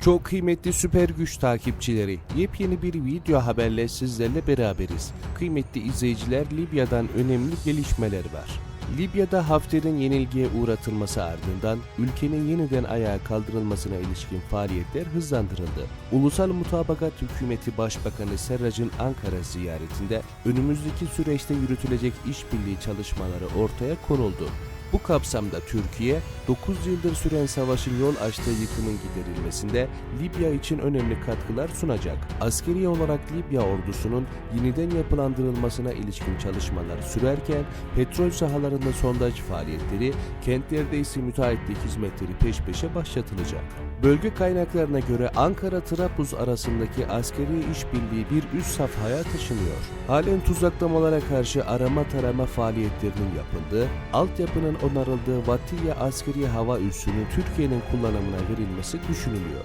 Çok kıymetli süper güç takipçileri, yepyeni bir video haberle sizlerle beraberiz. Kıymetli izleyiciler, Libya'dan önemli gelişmeler var. Libya'da Hafter'in yenilgiye uğratılması ardından ülkenin yeniden ayağa kaldırılmasına ilişkin faaliyetler hızlandırıldı. Ulusal Mutabakat Hükümeti Başbakanı Serrac'ın Ankara ziyaretinde önümüzdeki süreçte yürütülecek işbirliği çalışmaları ortaya konuldu. Bu kapsamda Türkiye, 9 yıldır süren savaşın yol açtığı yıkımın giderilmesinde Libya için önemli katkılar sunacak. Askeri olarak Libya ordusunun yeniden yapılandırılmasına ilişkin çalışmalar sürerken petrol sahalarında sondaj faaliyetleri, kentlerde ise müteahhitlik hizmetleri peş peşe başlatılacak. Bölge kaynaklarına göre Ankara-Trablus arasındaki askeri işbirliği bir üst safhaya taşınıyor. Halen tuzaklamalara karşı arama tarama faaliyetlerinin yapıldığı, altyapının onarıldığı Vatiye askeri hava üssünün Türkiye'nin kullanımına verilmesi düşünülüyor.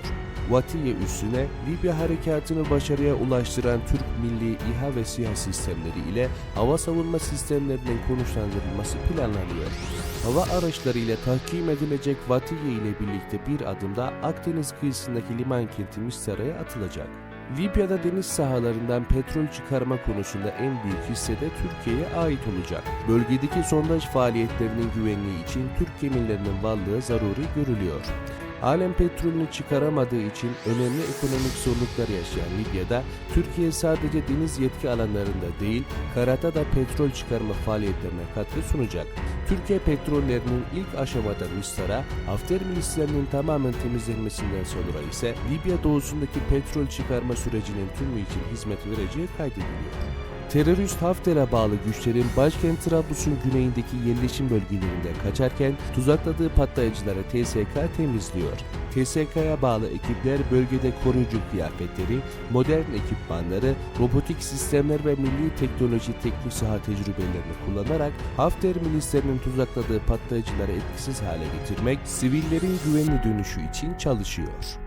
Vatiye üssüne Libya harekatını başarıya ulaştıran Türk Milli İHA ve SİHA sistemleri ile hava savunma sistemlerinin konuşlandırılması planlanıyor. Hava araçları ile tahkim edilecek Vatiye ile birlikte bir adımda Akdeniz kıyısındaki liman kenti Misra'ya atılacak. Libya'da deniz sahalarından petrol çıkarma konusunda en büyük hisse de Türkiye'ye ait olacak. Bölgedeki sondaj faaliyetlerinin güvenliği için Türk gemilerinin varlığı zaruri görülüyor. Halen petrolünü çıkaramadığı için önemli ekonomik zorluklar yaşayan Libya'da Türkiye sadece deniz yetki alanlarında değil, karada da petrol çıkarma faaliyetlerine katkı sunacak. Türkiye petrollerinin ilk aşamada Mısır'a, Hafter milislerinin tamamen temizlenmesinden sonra ise Libya doğusundaki petrol çıkarma sürecinin tümü için hizmet vereceği kaydediliyor. Terörist Hafter'e bağlı güçlerin başkent Trablus'un güneyindeki yerleşim bölgelerinde kaçarken tuzakladığı patlayıcıları TSK temizliyor. TSK'ya bağlı ekipler bölgede koruyucu kıyafetleri, modern ekipmanları, robotik sistemler ve milli teknoloji teknik saha tecrübelerini kullanarak Hafter milislerinin tuzakladığı patlayıcıları etkisiz hale getirmek, sivillerin güvenli dönüşü için çalışıyor.